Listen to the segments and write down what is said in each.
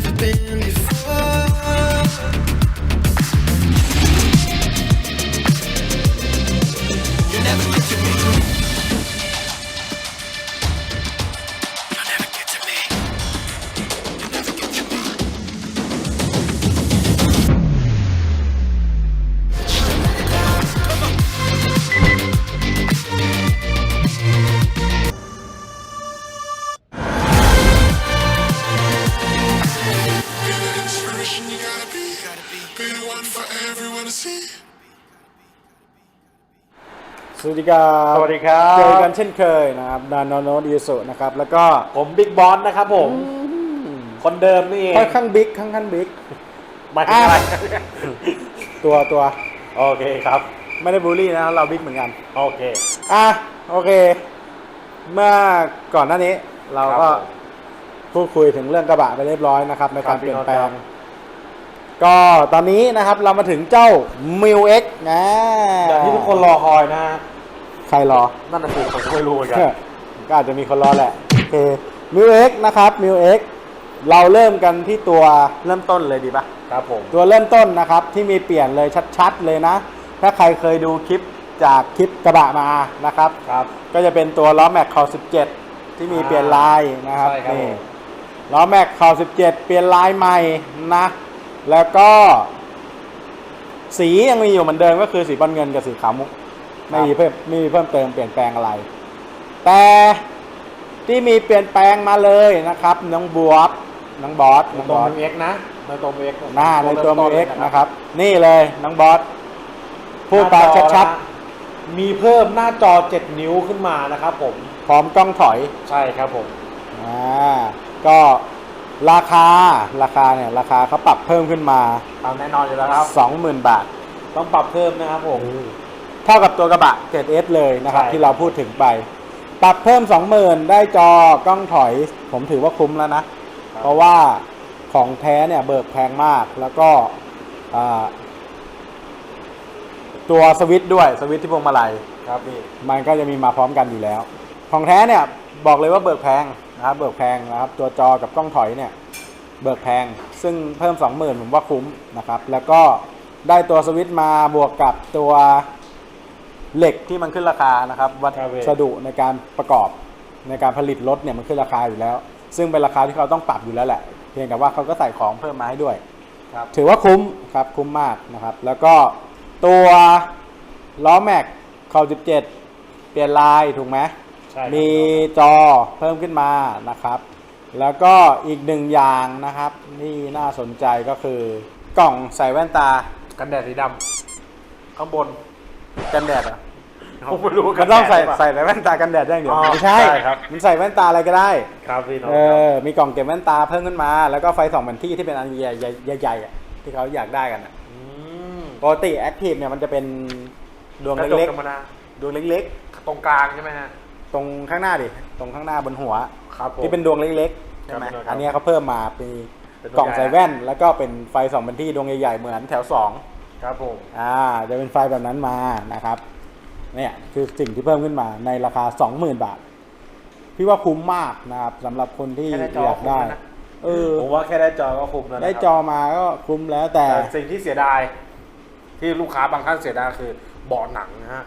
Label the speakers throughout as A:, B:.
A: never been
B: be, be the one for everyone to see.
C: สวัสดีครับ
D: สวัสดีครับ
C: เจอกันเช่นเคยนะครับดานโนโนดีสุนะครับ แล้วก็
D: ผมบิ๊กบอสนะครับผม คนเดิมนี่เอง
C: ค่อนข้างบิ๊กข้างข้างบิ๊ก
D: หมายถึงอะไร
C: ตัวตัว
D: โอเคครับ
C: ไม่ได้บูลลี่นะ เราบิ๊กเหมือนกัน
D: โอเค
C: อะ โอเค เมื่อก่อนหน้านี้ เรา
D: ครับ
C: ก็
D: ผม
C: พูดคุยถึงเรื่องกระบะไปเรียบร้อยนะครับในการ
D: ครับ
C: เปลี่ยน
D: พี่
C: แปล
D: โน้
C: ง
D: ตครับ
C: ก็ตอนนี้นะครับเรามาถึงเจ้า m i l X นะ
D: อย่างที่ทุกคนรอคอยนะฮะ
C: ใครรอ
D: นั่นน่ะสิผมก็ไม่รู้เหมือนกัน
C: ก็อาจจะมีคนรอแหละโอเคมิวเอ็กนะครับมิวเอ็กเราเริ่มกันที่ตัวเริ่มต้นเลยดีปะ
D: ครับผม
C: ตัวเริ่มต้นนะครับที่มีเปลี่ยนเลยชัดๆเลยนะ ถ้าใครเคยดูคลิปจากคลิปกระบะมานะครับ
D: ครับ
C: ก็จะเป็นตัวล้อแม็กคอ17 ที่มีเปลี่ยนลายนะครับ
D: ใช่ครับ
C: นี่
D: ผม
C: ล้อแม็กคอ17 เปลี่ยนลายใหม่นะ แล้วก็สียังมีอยู่เหมือนเดิมก็คือสีบอลเงินกับสีขาวมุกไม่มีเพิ่มไม่มีเพิ่มเติมเปลี่ยนแปลงอะไร แต่ที่มีเปลี่ยนแปลงมาเลยนะครับ น้องบวบน้องบอส
D: ใน
C: น้อง
D: ตั
C: บ
D: ว
C: อส
D: มิวเอ็กนะในตัวมิวเอ็ก
C: หน้าในตัวมิวเอ็กนะครับ นี่เลยน้องบอสพูดไปชัด
D: ๆมีเพิ่มหน้าจอ 7 นิ้วขึ้นมานะครับผม
C: ๆพร้อมกล้องถอย
D: ใช่ครับผม
C: อ่าก็ ราคาราคาเนี่ยราคาเขาปรับเพิ่มขึ้นมา
D: ตามแน่นอนอยู่แล้วครับ
C: 20,000 บาท
D: ต้องปรับเพิ่มนะครับผม
C: เท่ากับตัวกระบะ 7S เลยนะครับ
D: ใช่
C: ที่เราพูดถึงไป ปรับเพิ่ม 20,000 ได้จอกล้องถอย ผมถือว่าคุ้มแล้วนะ เพราะว่าของแท้เนี่ยเบิกแพงมากแล้วก็อ่าตัวสวิตช์ด้วยสวิตช์ที่พวงมาลัย
D: ครับพี่
C: มันก็จะมีมาพร้อมกันอยู่แล้ว ของแท้เนี่ยบอกเลยว่าเบิกแพง นะครับเบิกแพงนะครับ ตัวจอกับกล้องถอยเนี่ยเบิกแพง ซึ่งเพิ่ม 20,000 ผมว่าคุ้มนะครับ แล้วก็ได้ตัวสวิตช์มาบวกกับตัวเหล็กที่มันขึ้นราคานะครับ วั
D: ครับพี่
C: สดุในการประกอบในการผลิตรถเนี่ยมันขึ้นราคาอยู่แล้ว ซึ่งเป็นราคาที่เขาต้องปรับอยู่แล้วแหละ เพียงแต่ว่าเขาก็ใส่ของเพิ่มมาให้ด้วย
D: ครับ
C: ถือว่าคุ้มครับคุ้มมากนะครับ แล้วก็ตัวล้อแม็กคา17 เปลี่ยนลายถูกไหม
D: ใช่ครับ
C: มีจอเพิ่มขึ้นมานะครับ แล้วก็อีกหนึ่งอย่างนะครับที่น่าสนใจก็คือกล่องใส่แว่นตา
D: กันแดดสีดำข้างบน
C: กันแดดอะ
D: ผมไม่รู้ว่ากั
C: มันน
D: แดด
C: ต้องใส่
D: หรือเปล่า
C: ใส่แต่แว่นตากันแดดได้อย่างเดียว
D: อ๋อ
C: ไม่ใช่
D: ใช่ครับ
C: มันใส่แว่นตาอะไรก็ได้
D: ครับพี่น้อง
C: เอ
D: ครับ
C: อ มีกล่องเก็บแว่นตาเพิ่มขึ้นมา แล้วก็ไฟสองแผ่นที่ที่เป็นอันใหญ่ๆใหญ่ๆอะที่เขาอยากได้กันอะ
D: ม
C: ปกติแอคทีฟเนี่ยมันจะเป็นดวง
D: กระจก
C: เล็ก
D: ธรรมดา
C: ๆดวงเล็ก
D: ตรงกลางใช่ไหมฮะ
C: ๆ ตรงข้างหน้าดิ ตรงข้างหน้าบนหัว
D: ครับผม
C: ที่เป็นดวงเล็กๆใช่ไหม
D: ครับ
C: อันเนี้ยเขาเพิ่มมาเป็น
D: เป็น
C: กล่อง
D: ตัวใหญ่
C: ใส่แว่น แล้วก็เป็นไฟสองแผ่นที่ดวงใหญ่ๆเหมือนแถวสอง
D: ครับผม
C: อ่าจะเป็นไฟแบบนั้นมานะครับ เนี่ยคือสิ่งที่เพิ่มขึ้นมาในราคา 20,000 บาท พี่ว่าคุ้มมากนะครับสำหรับคนที่
D: แค่ได้จอ
C: อยากได้
D: คุ้มแล้วนะ
C: เออ
D: ผมว่าแค่ได้จอก็คุ้มแล้วนะครับ
C: ได้จอมาก็คุ้มแล้วแต่
D: แต่สิ่งที่เสียดาย ที่ลูกค้าบางท่านเสียดายคือเบาะหนังนะฮะ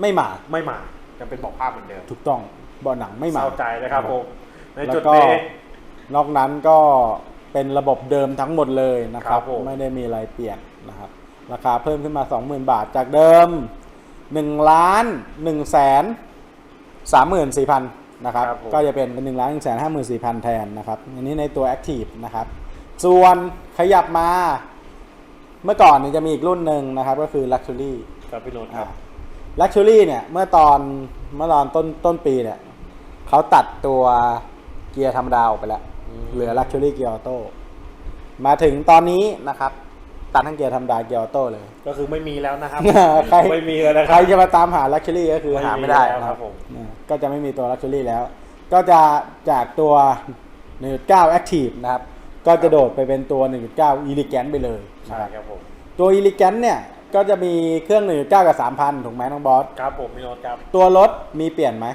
C: ไม่มา
D: ไม่มา ยังเป็นเบาะผ้าเหมือนเดิม
C: ถูกต้องเบาะหนังไม่มา
D: เศร้าใจนะครับผมใน
C: แล้ว
D: จุด
C: ก็
D: นี้
C: นอกนั้นก็เป็นระบบเดิมทั้งหมดเลยนะค
D: ครั
C: รับ
D: บผม
C: ไม่ได้มีอะไรเปลี่ยนนะครับ ราคาเพิ่มขึ้นมา 20,000 บาทจากเดิม1ล้าน1แสน34,000นะครับ ก็จะเป็น1ล้าน1แสน54,000 แทนนะครับ อันนี้ในตัว Active นะครับ ส่วนขยับมา เมื่อก่อนเนี่ยจะมีอีกรุ่นหนึ่งนะครับ ก็คือ Luxury
D: ครับพี่โนนท์ครับ
C: ลักชัวรี่เนี่ย เมื่อตอนเมื่อตอนต้นต้นปีเนี่ยเขาตัดตัวเกียร์ธรรมดาออกไปแล้ว
D: อืม
C: เหลือลักชัวรี่เกียร์ออโต้มาถึงตอนนี้นะครับ ตัดทั้งเกียร์ธรรมดาเกียร์ออโต้เลย
D: ก็คือไม่มีแล้วนะครับ
C: ใคร
D: ไม่มีแล้วนะค
C: ใค
D: รั
C: ร
D: บ
C: จะมาตามหาลักชัวรี่ก็คือ
D: ไม่มี
C: หาไม่ได้
D: แล้ว
C: นะครับ
D: ผม
C: อ่าก็จะไม่มีตัวลักชัวรี่แล้ว ก็จะจากตัว1.9 Active นะครับ ก็จะโดดไปเป็นตัว1.9 Elegant ไปเลย
D: ใช่
C: นะครับ
D: ครับผม
C: ตัว Elegant เนี่ย ก็จะมีเครื่อง1.9กับ3,000ถูกไหมน้องบอส
D: ครับผมพี่โนนท์ครับ
C: ตัวรถมีเปลี่ยนไหม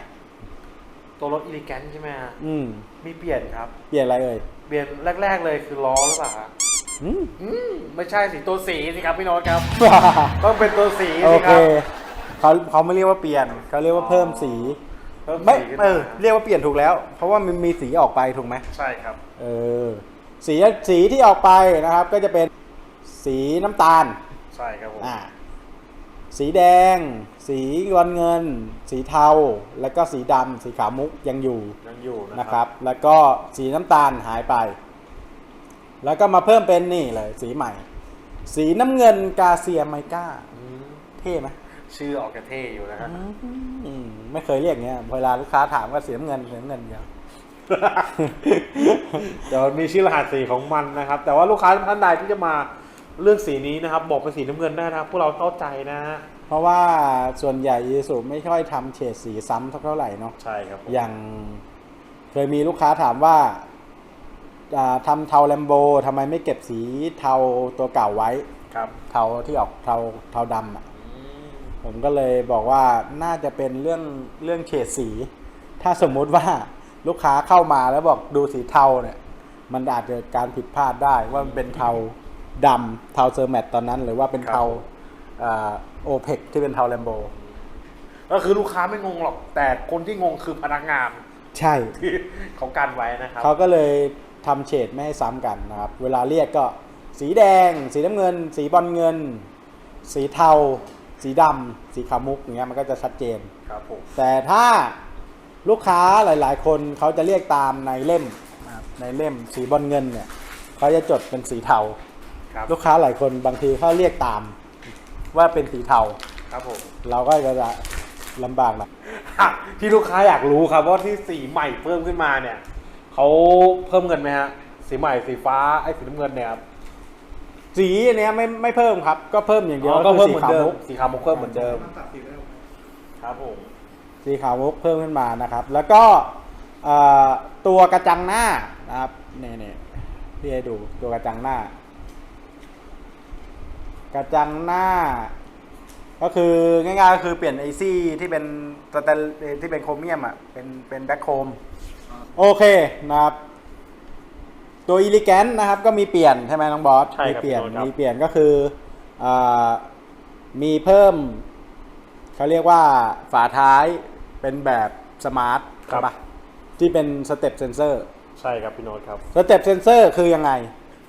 D: ตัวรถอิลิแกนใช่ไหมฮะ
C: อืม
D: มีเปลี่ยนครับ
C: เปลี่ยนอะไรเอ่ย
D: เปลี่ยนแรก ๆ เลยคือล้อหรือเปล่าฮะ
C: อืม
D: อืมไม่ใช่สิตัวสีสิครับพี่โน้ตครับ ต้องเป็นตัวสี
C: โอ
D: สิค
C: เครับ เขาเขาไม่เรียกว่าเปลี่ยน เขาเรียกว่าเพิ่มสี
D: เพิ่ม
C: ไม่
D: สีขึ้น
C: เอ
D: มา
C: อเรียกว่าเปลี่ยนถูกแล้ว เพราะว่ามันมีสีออกไปถูกไหม
D: ใช่ครับ
C: เออสีสีที่ออกไปนะครับก็จะเป็นสีน้ำตาล
D: ใช่ครับผม
C: อ่าสีแดง สีเงินเงิน สีเทา แล้วก็สีดำสีขาวมุกยังอยู่
D: ยังอยู่นะ
C: นะ
D: ค
C: ค
D: รั
C: รับบแล้วก็สีน้ำตาลหายไป แล้วก็มาเพิ่มเป็นนี่เลย สีใหม่ สีน้ำเงินกาเซียไมก้า
D: อืม
C: เท่ไหม
D: ชื่อออกจะเท่อยู่นะฮะ
C: อืมไม่เคยเรียกอย่างเงี้ยเวลาลูกค้าถามก็สีน้ำเงินสีน้ำเงินเดียว
D: เดี๋ยวมีชื่อรหัสสีของมันนะครับ แต่ว่าลูกค้าท่านใดที่จะมา เลือกสีนี้นะครับ บอกเป็นสีน้ำเงินได้นะครับ พวกเราเข้าใจนะฮะ
C: เพราะว่าส่วนใหญ่ยีสุไม่ค่อยทำเฉดสีซ้ำสักเท่าไหร่เนาะ
D: ใช่ครับผม
C: อย่างเคยมีลูกค้าถามว่าอ่าทำเทาแลมโบทำไมไม่เก็บสีเทาตัวเก่าไว้
D: ครับ
C: เทาที่ออกเทาเทาดำอะผมก็เลยบอกว่าน่าจะเป็นเรื่องเรื่องเฉดสี ถ้าสมมุติว่าลูกค้าเข้ามาแล้วบอกดูสีเทาเนี่ย มันอาจจะเกิดการผิดพลาดได้ว่ามันเป็นเทา ดำเทาเซอร์แมตตอนนั้น หรือว่าเป็นเทาโอเปกที่เป็นเทาแลมโบ
D: ก็คือลูกค้าไม่งงหรอก แต่คนที่งงคือพนักงาน
C: ใช่
D: ที่เขากันไว้นะครับ
C: เขาก็เลยทำเฉดไม่ให้ซ้ำกันนะครับ เวลาเรียกก็สีแดง สีน้ำเงิน สีบอลเงิน สีเทา สีดำสีขาวมุกอย่างเงี้ยมันก็จะชัดเจน
D: ครับผม
C: แต่ถ้าลูกค้าหลาย ๆ คนเขาจะเรียกตามในเล่มนะครับในเล่มสีบอลเงินเนี่ยเขาจะจดเป็นสีเทา
D: ครับ
C: ลูกค้าหลายคนบางทีเขาเรียกตาม ว่าเป็นสีเทา
D: ครับผม
C: เราก็จะลำบากหน่อย
D: ที่ลูกค้าอยากรู้ครับว่าที่สีใหม่เพิ่มขึ้นมาเนี่ยเขาเพิ่มเงินไหมฮะสีใหม่สีฟ้าไอ้สีน้ำเงินเนี่ยครับ
C: สีอันเนี้ยไม่ไม่เพิ่มครับ ก็เพิ่มอย่างเดียว
D: อ๋อก็
C: คื
D: เพิ่ม
C: สี
D: เหมือน
C: ขาว
D: เดิม
C: มุก
D: สีขาวมุกเพิ่มเหมือนเดิมครับผม
C: สีขาวมุกเพิ่มขึ้นมานะครับ แล้วก็เอ่อตัวกระจังหน้านะครับเนี่ยเนี่ยพี่ให้ดูตัวกระจังหน้า กระจังหน้า ก็คือง่ายๆก็คือเปลี่ยนไอซี่ที่เป็นสแตนที่เป็นโครเมียมอะเป็นเป็นแบ็คโครมโอเคนะครับ ตัวอีลิแกนนะครับ ก็มีเปลี่ยนใช่ไหมน้องบอส
D: ใช่
C: มี
D: ครับ
C: เปลี่ยน
D: พี่โน้ตครับ
C: มีเปลี่ยนก็คืออามีเพิ่มเขาเรียกว่าฝาท้ายเป็นแบบสมาร์ทใช่ปะที่เป็นสเต็ปเซนเซอร์
D: ใช่ครับพี่โน้ตครับ
C: สเต็ปเซนเซอร์คือยังไง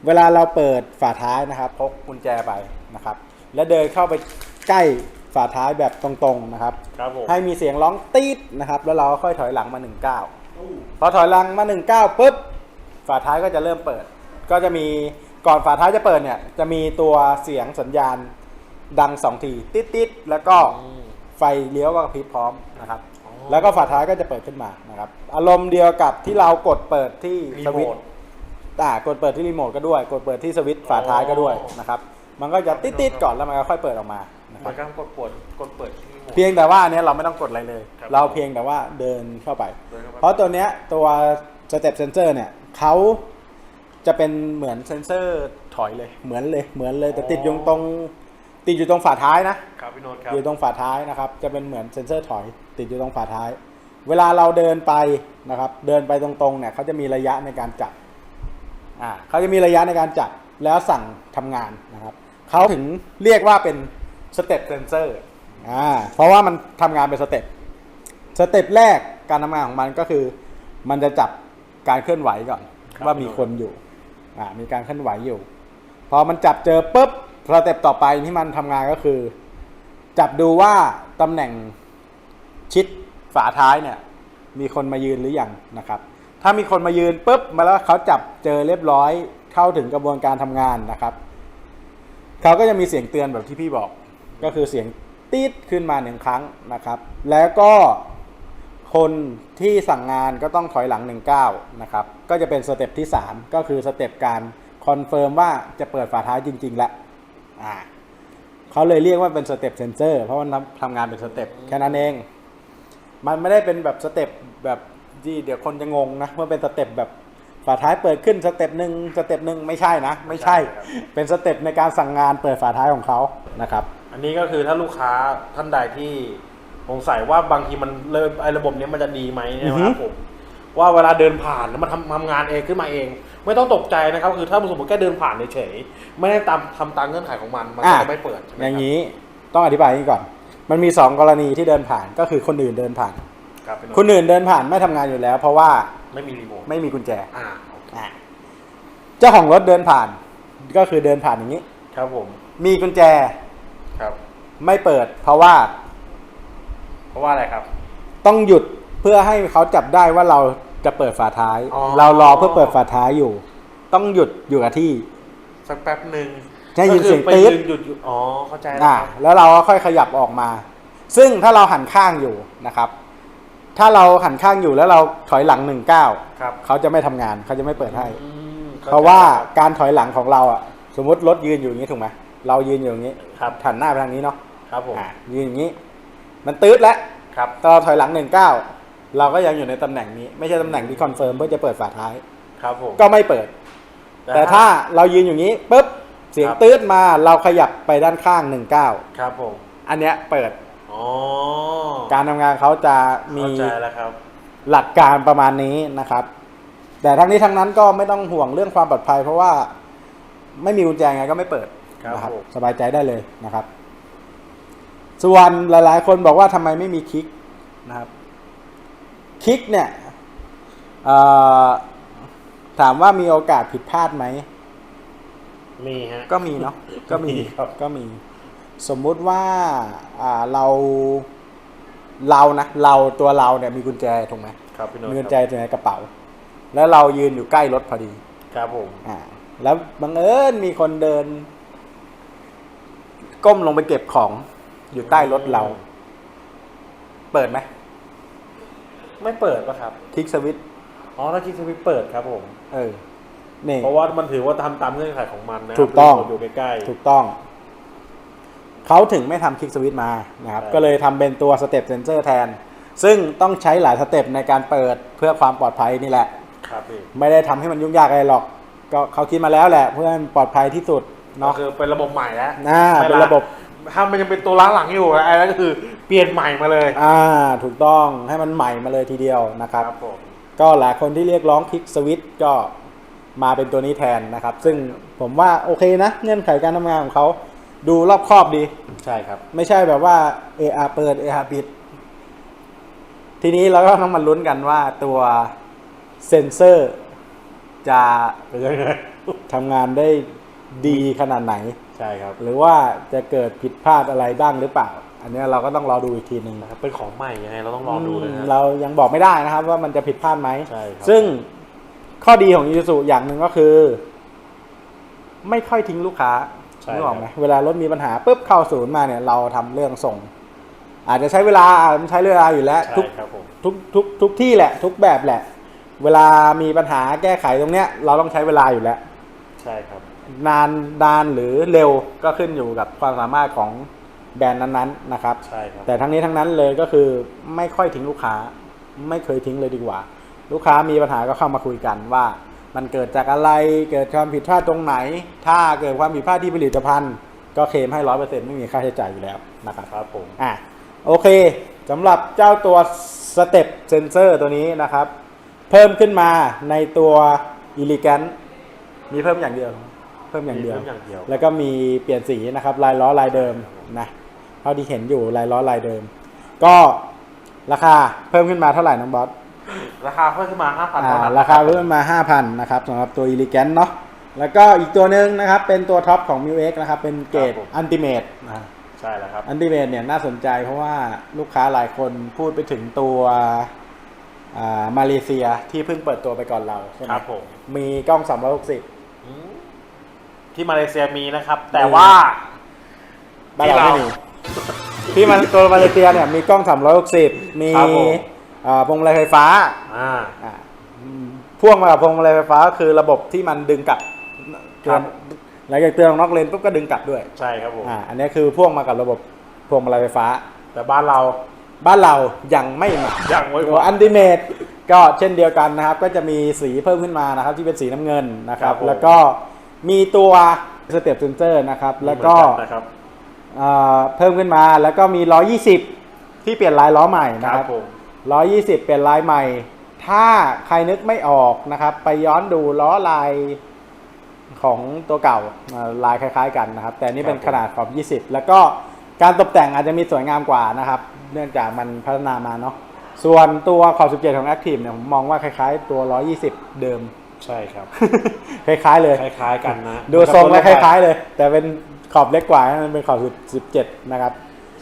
C: เวลาเราเปิดฝาท้ายนะครับ พกกุญแจไป นะครับ แล้วเดินเข้าไปใกล้ฝาท้ายแบบตรงๆนะครับ
D: ครับผม
C: ให้มีเสียงร้องตีดนะครับ แล้วเราก็ค่อยถอยหลังมา1ก้าวพอถอยหลังมา1ก้าวปุ๊บฝาท้ายก็จะเริ่มเปิด ก็จะมีก่อนฝาท้ายจะเปิดเนี่ยจะมีตัวเสียงสัญญาณดังสองทีติดๆแล้วก็
D: อืม
C: ไฟเลี้ยวก็กระพริบพร้อมนะครับ
D: อ๋อ
C: แล้วก็ฝาท้ายก็จะเปิดขึ้นมานะครับ อารมณ์เดียวกับที่เรากดเปิดที่
D: รี
C: ส
D: โม
C: วิต
D: ท
C: ช์อ่ากดเปิดที่รีโมทก็ด้วย กดเปิดที่สวิตช์ฝาท้ายก็ด้วย
D: อ๋อ
C: นะครับ มันก็จะติดๆก่อนแล้วมันก็ค่อยเปิดออกมานะค
D: มั
C: รับ
D: นก็กดปวดกดเปิดที่รีโมท
C: เพียงแต่ว่าอันเนี้ยเราไม่ต้องกดอะไรเลย
D: ครับ
C: เราเพียงแต่ว่าเดินเข้าไป
D: เดินเข้าไป
C: เพราะตัวเนี้ยตัวสเต็ปเซนเซอร์เนี่ยเขาจะเป็นเหมือนเซนเซอร์ถอยเลยเหมือนเลยเหมือนเลยแต่ติดอยู่ตรงติดอยู่ตรงฝาท้ายนะ
D: ครับพี่โน้ตครับ
C: อยู่ตรงฝาท้ายนะครับ จะเป็นเหมือนเซ็นเซอร์ถอย ติดอยู่ตรงฝาท้าย เวลาเราเดินไปนะครับ เดินไปตรงๆเนี่ยเขาจะมีระยะในการจับอ่าเขาจะมีระยะในการจับแล้วสั่งทำงานนะครับ เขาถึงเรียกว่าเป็นสเต็ปเซนเซอร์อ่าเพราะว่ามันทำงานเป็นสเต็ปสเต็ปแรกการทำงานของมันก็คือ มันจะจับการเคลื่อนไหวก่อน
D: ครับ
C: ว่ามีคนอยู่อ่ามีการเคลื่อนไหวอยู่ พอมันจับเจอปุ๊บสเต็ปต่อไปที่มันทำงานก็คือ จับดูว่าตำแหน่งชิดฝาท้ายเนี่ย มีคนมายืนหรือยังนะครับ ถ้ามีคนมายืนปุ๊บมาแล้วเขาจับเจอเรียบร้อยเข้าถึงกระบวนการทำงานนะครับ เขาก็จะมีเสียงเตือนแบบที่พี่บอก ก็คือเสียงตีดขึ้นมาหนึ่งครั้งนะครับ แล้วก็คนที่สั่งงานก็ต้องถอยหลังหนึ่งก้าวนะครับ ก็จะเป็นสเต็ปที่ 3 ก็คือสเต็ปการคอนเฟิร์มว่าจะเปิดฝาท้ายจริง ๆ แล้วอ่าเขาเลยเรียกว่าเป็นสเต็ปเซนเซอร์เพราะมันทำทำงานเป็นสเต็ปแค่นั้นเอง มันไม่ได้เป็นแบบสเต็ปแบบที่เดี๋ยวคนจะงงนะว่าเป็นสเต็ปแบบ ฝาท้ายเปิดขึ้นสเต็ปหนึ่งสเต็ปหนึ่งไม่ใช่นะ ไม่ใช่
D: ครับ
C: เป็นสเต็ปในการสั่งงานเปิดฝาท้ายของเขานะครับ
D: อันนี้ก็คือถ้าลูกค้าท่านใดที่สงสัยว่าบางทีมันเลยไอ้ระบบเนี้ยมันจะดีไหมเนย
C: อือฮึ
D: นะครับผมว่าเวลาเดินผ่านแล้วมันทำทำงานเองขึ้นมาเอง ไม่ต้องตกใจนะครับ คือถ้าสมมติแค่เดินผ่านเฉยๆไม่ได้ตามทำตามเงื่อนไขของมันมันก็
C: อะ
D: จะไม่เปิดใช่ไหม
C: อย่าง
D: นี้
C: นี้ต้องอธิบายอย่างนี้ก่อน มันมีสองกรณีที่เดินผ่านก็คือคนอื่นเดินผ่าน
D: ครับพี่นนท์
C: คนอื่นเดินผ่านไม่ทำงานอยู่แล้ว เพราะว่า
D: ไม่มีรีโมท
C: ไม่มีกุญแจ
D: อ่าโอเค
C: อะเจ้าของรถเดินผ่าน ก็คือเดินผ่านอย่างนี้
D: ครับผม
C: มีกุญแจ
D: ครับ
C: ไม่เปิด เพราะว่า
D: เพราะว่าอะไรครับ
C: ต้องหยุดเพื่อให้เขาจับได้ว่าเราจะเปิดฝาท้าย
D: อ๋อ
C: เรารอเพื่อเปิดฝาท้ายอยู่ ต้องหยุดอยู่กับที่
D: สักแป๊บหนึ่ง
C: ได้ยินเสียง
D: ก็คือ
C: ตื๊ด
D: ไปยืนหยุดหยุดอ๋อเข้าใจแล้ว
C: อ่า
D: ครับ
C: แล้วเราก็ค่อยขยับออกมา ซึ่งถ้าเราหันข้างอยู่นะครับ ถ้าเราหันข้างอยู่แล้วเราถอยหลังหนึ่งก้าว
D: ครับ
C: เขาจะไม่ทำงานเขาจะไม่เปิดให้
D: อืมข้ใจ
C: เพราะว่า
D: ครับ
C: การถอยหลังของเราอะ สมมติรถยืนอยู่อย่างนี้ถูกไหมเรายืนอยู่อย่างนี้
D: ครับ
C: หันหน้าไปทางนี้เนาะ
D: ครับผม
C: อ่ายืนอย่างนี้ มันตืดแล้ว
D: ครับ
C: ตอนเราถอยหลังหนึ่งก้าวเราก็ยังอยู่ในตำแหน่งนี้ ไม่ใช่ตำแหน่งที่คอนเฟิร์มเพื่อจะเปิดฝาท้าย
D: ครับผม
C: ก็ไม่เปิด แต่ถ้าเรายืนอย่างนี้ปุ๊บเสียงตืดมาเราขยับไปด้านข้างหนึ่งก้าว
D: ครับผม
C: อันเนี้ยเปิด
D: อ๋อ
C: การทำงานเขาจะมี
D: เข้าใจแล้วครับ
C: หลักการประมาณนี้นะครับ แต่ทั้งนี้ทั้งนั้นก็ไม่ต้องห่วงเรื่องความปลอดภัย เพราะว่าไม่มีกุญแจไงก็ไม่เปิด
D: ครับ
C: นะ
D: ผม
C: สบายใจได้เลยนะครับ ส่วนหลายๆ คนบอกว่าทำไมไม่มีคลิกนะครับคลิกเนี่ยเอ่อถามว่ามีโอกาสผิดพลาดไหม
D: มีฮะ
C: ก็มีเนาะ ก็มี
D: มีครับ
C: ก็มี สมมุติว่าอ่าเราเรานะเราตัวเราเนี่ยมีกุญแจถูกไหม
D: ครับพี่นน
C: มี
D: ท์
C: กุญแจอยู่ในกระเป๋า แล้วเรายืนอยู่ใกล้รถพอดี
D: ครับผม
C: อ่าแล้วบังเอิญมีคนเดิน ก้มลงไปเก็บของอยู่ใต้รถเรา เปิดไหม
D: ไม่เปิดปะครับ
C: คลิกสวิตช์
D: อ๋อถ้าคิดสวิตช์เปิดครับผม
C: เออนี่
D: เพราะว่ามันถือว่าทำตามเงื่อนไขของมันนะ
C: ถูกต้อง
D: รีโมทอยู่ใกล้
C: ถูกต้อง เขาถึงไม่ทำคลิกสวิตช์มานะครับ
D: ใช่
C: ก็เลยทำเป็นตัวสเต็ปเซนเซอร์แทน ซึ่งต้องใช้หลายสเต็ปในการเปิดเพื่อความปลอดภัยนี่แหละ
D: ๆครับพี่
C: ไม่ได้ทำให้มันยุ่งยากอะไรหรอก ก็เขาคิดมาแล้วแหละเพื่อให้มันปลอดภัยที่สุด
D: ก็
C: เนาะ
D: คือเป็นระบบใหม่แล้ว
C: อ่า
D: ไม่
C: เป็นระบบ
D: ถ้ามันยังเป็นตัวล้าหลังอยู่ไอ้นั่นก็คือเปลี่ยนใหม่มาเลย
C: อ่า ถูกต้องให้มันใหม่มาเลยทีเดียวนะครับ
D: ผม
C: ก็หลายคนที่เรียกร้องคลิกสวิตช์ก็มาเป็นตัวนี้แทนนะครับ ซึ่งผมว่าโอเคนะ เงื่อนไขการทำงานของเขา ดูรอบคอบดี
D: ใช่ครับ
C: ไม่ใช่แบบว่า AR เปิด AR ปิด ทีนี้เราก็ต้องมาลุ้นกันว่าตัวเซนเซอร์ จะ
D: เป็นยังไง
C: ทำงานได้ดีขนาดไหน
D: ใช่ครับ
C: หรือว่าจะเกิดผิดพลาดอะไรบ้างหรือเปล่า อันเนี้ยเราก็ต้องรอดูอีกทีหนึ่ง
D: นะครับเป็นของใหม่ยังไงเราต้องรอดูนะ
C: อืม
D: ฮะ
C: เรายังบอกไม่ได้นะครับ ว่ามันจะผิดพลาดไหม
D: ใช่ครับ
C: ซึ่งข้อดีของ Isuzu อย่างหนึ่งก็คือ ไม่ค่อยทิ้งลูกค้า
D: ใช่
C: นึกออกไหม
D: ครับ
C: เวลารถมีปัญหาปุ๊บเข้าศูนย์มาเนี่ยเราทำเรื่องส่ง อาจจะใช้เวลาอาจจะใช้เวลาอยู่แล้ว
D: ใช่
C: ทุก
D: ครับผม
C: ทุกทุกทุกที่แหละ ทุกแบบแหละ เวลามีปัญหาแก้ไขตรงเนี้ย เราต้องใช้เวลาอยู่แล้ว
D: ใช่ครับ
C: นานนานหรือเร็วก็ขึ้นอยู่กับความสามารถของแบรนด์นั้นๆนะครับ
D: ใช่ครับ
C: แต่ทั้งนี้ทั้งนั้นเลยก็คือไม่ค่อยทิ้งลูกค้า ไม่เคยทิ้งเลยดีกว่า ลูกค้ามีปัญหาก็เข้ามาคุยกันว่า มันเกิดจากอะไรเกิดความผิดพลาดตรงไหน ถ้าเกิดความผิดพลาดที่ผลิตภัณฑ์ ก็เคลมให้ร้อยเปอร์เซ็นต์ไม่มีค่าใช้จ่ายอยู่แล้วนะครับ
D: ครับผม
C: อะโอเคสำหรับเจ้าตัวสเต็ปเซนเซอร์ตัวนี้นะครับ เพิ่มขึ้นมาในตัว e l e g a n t มีเพิ่มอย่างเดียวเพิ่มอย่างเดียว
D: มีเพิ่มอย่างเดียว
C: แล้วก็มีเปลี่ยนสีนะครับ ลายล้อลายเดิมนะเท่าที่เห็นอยู่ลายล้อลายเดิม ก็ราคาเพิ่มขึ้นมาเท่าไหร่น้องบอส
D: ราคาเพิ่มขึ้นมา5,000
C: อ่า
D: เท่านั้น
C: ราคาเพิ่มมา 5,000 นะครับสำหรับตัว e l e g a n t เนาะแล้วก็อีกตัวหนึ่งนะครับ เป็นตัวท็อปของ m i u X นะครับ เป็นเกรด Ultimate นะ
D: ใช่แล้วครับ
C: อันติเมตเนี่ยน่าสนใจเพราะว่าลูกค้าหลายคนพูดไปถึงตัวอ่ามาเลเซียที่เพิ่งเปิดตัวไปก่อนเราใช่ไหม
D: ครับผม
C: มีกล้อง 360
D: อืมที่มาเลเซียมีนะครับ แต่ว่า
C: บ้านเรา
D: ที่
C: ไม่
D: เรา
C: มีที่มันตัวมาเลเซียเนี่ยมีกล้อง 360 มี
D: ครับผม
C: อ่าพวงมาลัยไฟฟ้า
D: อ่า
C: อ่าพ่วงมากับพวงมาลัยไฟฟ้า คือระบบที่มันดึงกลับ
D: ครับ
C: หลังจากเตือนน็อกเลนปุ๊บก็ดึงกลับด้วย
D: ใช่ครับผม
C: อ่าอันนี้คือพ่วงมากับระบบพวงมาลัยไฟฟ้า
D: แต่บ้านเรา
C: บ้านเรายังไม่มา
D: ยังไว้
C: ตัวอันติเมตก็เช่นเดียวกันนะครับ ก็จะมีสีเพิ่มขึ้นมานะครับ ที่เป็นสีน้ำเงินนะครับ
D: ครับผม
C: แล้วก็มีตัวสเต็ปเซนเซอร์นะครับ แล้วก็
D: เหมือนนนะครับ
C: เอ่อเพิ่มขึ้นมาแล้วก็มี 120 ที่เปลี่ยนลายล้อใหม่นะ
D: ค
C: ค
D: รั
C: รั
D: บบผม
C: 120 เปลี่ยนลายใหม่ ถ้าใครนึกไม่ออกนะครับ ไปย้อนดูล้อลายของตัวเก่าอ่าลายคล้าย ๆ กันนะครับ แต่อันนี่เป็น
D: ครับผม
C: ขนาดขอบ 20 แล้วก็การตกแต่งอาจจะมีสวยงามกว่านะครับ เนื่องจากมันพัฒนามาเนาะส่วนตัวขอบ 17 ของ Active เนี่ยผมมองว่าคล้ายๆตัว 120 เดิม
D: ใช่ครับ
C: คล้ายๆเลย
D: คล้าย ๆ กันนะ
C: ดูทรงแล้วคล้ายๆเลย แต่เป็นขอบเล็กกว่ามันเป็นขอบ 17 นะครับ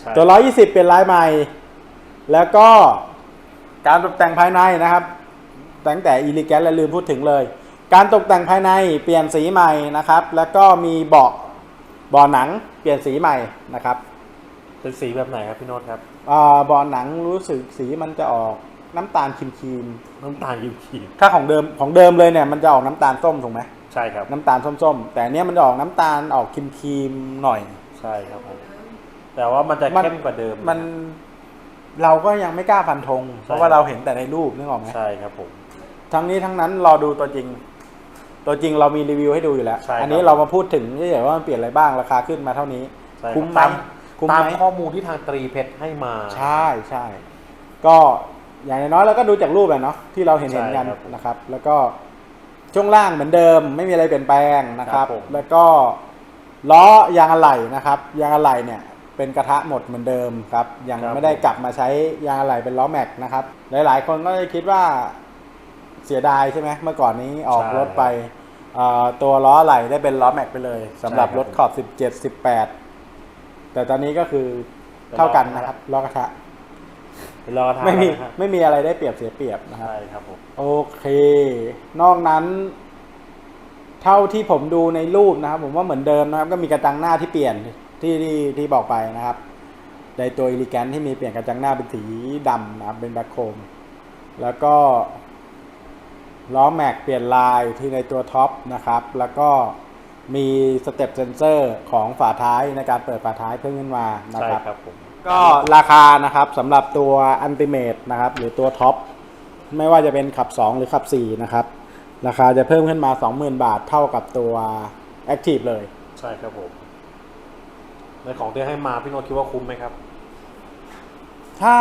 D: ใช่
C: ตัว 120 เป็นลายใหม่ แล้วก็ การตกแต่งภายในนะครับตั้งแต่อีลิแกนและลืมพูดถึงเลย การตกแต่งภายในเปลี่ยนสีใหม่นะครับ แล้วก็มีเบาะเบาะหนังเปลี่ยนสีใหม่นะครับ
D: เป็นสีแบบไหนครับพี่โน้ตครับ
C: อ่าเบาะหนังรู้สึกสีมันจะออกน้ำตาลครีม
D: น้ำตาลยิวขีด
C: ๆถ้าของเดิมของเดิมเลยเนี่ยมันจะออกน้ำตาลส้มถูกไหม
D: ใช่ครับ
C: น้ำตาลส้มๆแต่อันเนี้ยมันจะออกน้ำตาลออกครีมๆหน่อย
D: ใช่ครับผมแต่ว่ามันจะ
C: มัน
D: เข้มกว่าเดิม
C: มัน เราก็ยังไม่กล้าฟันธงเพราะว่าเราเห็นแต่ในรูปนึกออกไหม
D: ใช่ครับผม
C: ทั้งนี้ทั้งนั้นรอดูตัวจริง ตัวจริงเรามีรีวิวให้ดูอยู่แล้ว
D: ใช่ครับ
C: อันี้เรามาพูดถึงเฉยๆว่ามันเปลี่ยนอะไรบ้างราคาขึ้นมาเท่านี้
D: ใช่รับ
C: คุ้มไหม
D: ตาม
C: คุ้ม
D: ตาม
C: ไหม
D: ข้อมูลที่ทางตรีเพชรให้มา
C: ใช่ใช่ก็อย่างน้อยเราก็ดูจากรูปแหละเนาะที่เราเห็นเห็นกัน
D: ใช่ครับ
C: นะครับ แล้วก็ช่วงล่างเหมือนเดิม ไม่มีอะไรเปลี่ยนแปลงนะครับ
D: ครับผม
C: แล้วก็ล้อยางอะไหล่นะครับ ยางอะไหล่เนี่ย เป็นกระทะหมดเหมือนเดิมครับยังไม่ได้กลับมาใช้ยางอะไหล่เป็นล้อแม็กนะครับ หลาย ๆ คนก็จะคิดว่าเสียดายใช่ไหมเมื่อก่อนนี้ออกรถไปเอ่อตัวล้ออะไหล่ได้เป็นล้อแม็กไปเลยสำหรับรถขอบ 17 18 แต่ตอนนี้ก็คือเท่ากันนะครับล้อกระทะ
D: เป็นรอทาง
C: ไม่มี
D: นะครับ
C: ไม่มีอะไรได้เปรียบเสียเปรียบนะครับ
D: ใช่ครับผม
C: โอเค นอกนั้น เท่าที่ผมดูในรูปนะครับ ผมว่าเหมือนเดิมนะครับ ก็มีกระจังหน้าที่เปลี่ยน ที่ที่ที่บอกไปนะครับ ในตัวอิลิแกนที่มีเปลี่ยนกระจังหน้าเป็นสีดำนะครับเป็นแบ็คโคม แล้วก็ล้อแม็กเปลี่ยนลายที่ในตัวท็อปนะครับ แล้วก็มีสเต็ปเซนเซอร์ของฝาท้ายในการเปิดฝาท้ายเพิ่มขึ้นมานะ
D: ใช่
C: ครับ
D: ครับผม
C: ก็ราคานะครับสำหรับตัว Ultimate นะครับ หรือตัวท็อป ไม่ว่าจะเป็นขับ 2 หรือขับ 4 นะครับ ราคาจะเพิ่มขึ้นมา 20,000 บาทเท่ากับตัว Active เลย
D: ใช่ครับผม ในของที่ให้มาพี่โน้ตคิดว่าคุ้มไหมครับ
C: ถ้า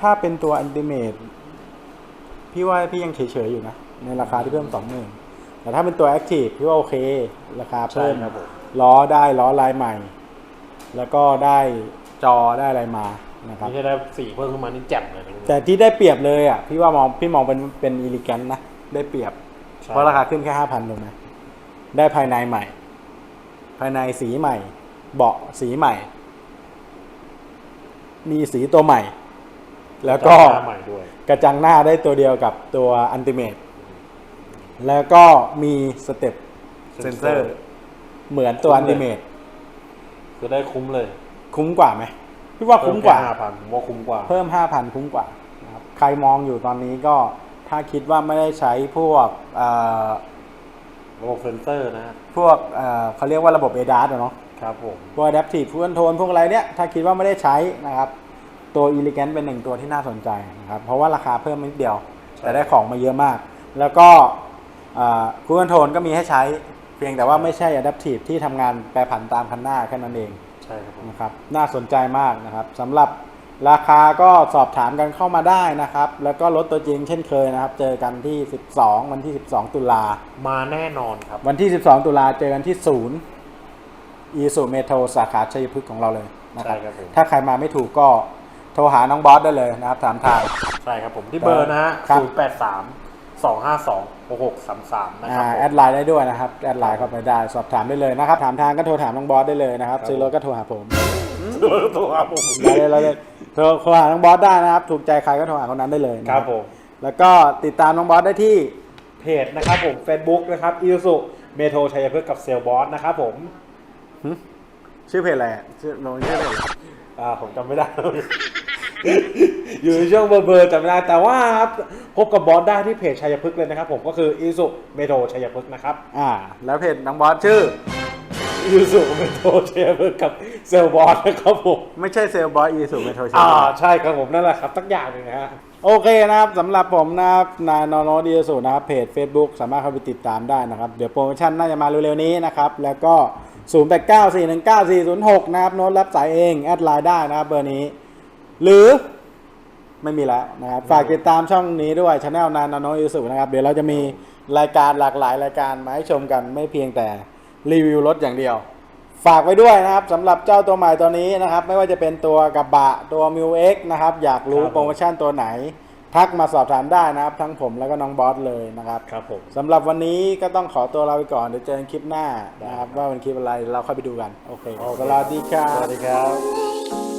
C: ถ้าเป็นตัว Ultimate พี่ว่าพี่ยังเฉยๆอยู่นะ ในราคาที่เพิ่ม20,000แต่ถ้าเป็นตัว Active พี่ว่าโอเค ราคาเพิ่ม
D: ใช่ครับผม
C: ล้อได้ล้อลายใหม่ แล้วก็ได้จอได้อะไรมานะครับ
D: ไม่ใช่ได้สีเพิ่มขึ้นมานี่แจ่มเลยนะ
C: แต่ที่ได้เปรียบเลยอะพี่ว่ามองพี่มองเป็นเป็นอิลิแกนนะ ได้เปรียบ
D: ใช่
C: เพราะราคาขึ้นแค่ห้าพันถูกไหมได้ภายในใหม่ ภายในสีใหม่ เบาะสีใหม่ มีสีตัวใหม่ แล้วก็
D: หน้าใหม่ด้วย
C: กระจังหน้าได้ตัวเดียวกับตัวอันติเมตแล้วก็มีสเต็ปเซนเซอร์ เหมือนตัวอันติเมต
D: คือได้คุ้มเลย
C: คุ้มกว่าไหมพี่ว่าคุ้มกว่า
D: ห้าพันผมว่าคุ้มกว่า
C: เพิ่ม5,000คุ้มกว่านะครับใครมองอยู่ตอนนี้ก็ถ้าคิดว่าไม่ได้ใช้พวกเอ่อ
D: ระบบเซนเซอร์นะฮะ
C: พวกเอ่อเขาเรียกว่าระบบ ADAS อะเนาะ
D: ครับผม
C: พวก Adaptive Cruise Control พวกอะไรเนี้ยถ้าคิดว่าไม่ได้ใช้นะครับ ตัว Elegant เป็นหนึ่งตัวที่น่าสนใจนะครับ เพราะว่าราคาเพิ่มนิดเดียว แต่ได้ของมาเยอะมาก แล้วก็เอ่อ Cruise Control ก็มีให้ใช้ เพียงแต่ว่าไม่ใช่ Adaptive ที่ทำงานแปรผันตามคันหน้าแค่นั้นเอง
D: ใช่ครับผม
C: นะครับ น่าสนใจมากนะครับสำหรับราคาก็สอบถามกันเข้ามาได้นะครับ แล้วก็รถตัวจริงเช่นเคยนะครับ เจอกันที่ 12 วันที่ 12 ตุลา
D: มาแน่นอนครับ
C: วันที่ 12 ตุลาเจอกันที่ศูนย์ อีสุเมโทรสาขาชัยพฤกษ์ของเราเลยนะค
D: ใช่
C: รับ
D: ครับผม
C: ถ้าใครมาไม่ถูกก็โทรหาน้องบอสได้เลยนะครับถามทาง
D: ใช่ครับผมที่เบอร์นะฮะ
C: ครับ
D: ศูนย์แปดสามสองห้าสองหกหกสามสามนะค
C: อ่า
D: รับผม
C: แอดไลน์ได้ด้วยนะครับ แอดไลน์เข้าไปได้สอบถามได้เลยนะครับ ถามทางก็โทรถามน้องบอสได้เลยนะครับ
D: ครับ
C: ซื้อรถก็โทรหาผม
D: ตัวครับผม
C: ได้เลยได้เลยโทรโทรหาน้องบอสได้นะครับ ถูกใจใครก็โทรหาคนนั้นได้เลยนะ
D: ค
C: ค
D: รั
C: รั
D: บบผม
C: แล้วก็ติดตามน้องบอสได้ที่
D: เพจนะครับผม Facebook นะครับอีสุเมโทรชัยพฤกษ์กับเซลบอสนะครับผม
C: ชื่อเพจอะไรอะชื่อลงชื่อเพจอะไร
D: อ่าผมจำไม่ได้ อยู่ในช่วงเบอร์เบอร์จำไม่ได้แต่ว่าครับพบกับบอสได้ที่เพจชัยพฤกษ์เลยนะครับ ผมก็คืออีสุเมโทรชัยพฤกษ์นะครับ
C: อ่า แล้วเพจน้องบอสชื่อ
D: อีสุเมโทรชัยพฤกษ์กับเซลบอสนะครับผม
C: ไม่ใช่เซลบอสอีสุเมโทร
D: อ่าใช่ครับผมนั่นแหละครับตักอย่างหนึ่งนะฮะ
C: โอเคนะครับสำหรับผมนะครับนายนอนดีสุนะครับเพจ Facebook สามารถเข้าไปติดตามได้นะครับ เดี๋ยวโปรโมชั่นน่าจะมาเร็วๆนี้นะครับ แล้วก็ 0 8 9 4 1 9 4 0 6 นะครับ โน้ตรับสายเอง แอดไลน์ได้นะครับเบอร์นี้ หรือไม่มีแล้วนะครับ ฝากติดตามช่องนี้ด้วยช anel นานน้อยยูสุนะครับ เดี๋ยวเราจะมีรายการหลากหลายรายการมาให้ชมกันไม่เพียงแต่รีวิวรถอย่างเดียว ฝากไว้ด้วยนะครับสำหรับเจ้าตัวใหม่ตัวนี้นะครับ ไม่ว่าจะเป็นตัวกระบะตัว m ิวเอ็กนะครับ อยากรู้
D: ครับผม
C: โปรโมชั่นตัวไหน ทักมาสอบถามได้นะครับ ทั้งผมแล้วก็น้องบอสเลยนะครับ
D: ครับผม
C: สำหรับวันนี้ก็ต้องขอตัวลาไปก่อนเดี๋ยวเจอกันคลิปหน้านะครับว่าเป็นคลิปอะไรเราค่อยไปดูกันโอเค
D: โอเค
C: สวัสดีครับ
D: สวัสดีครับ
B: Ooh,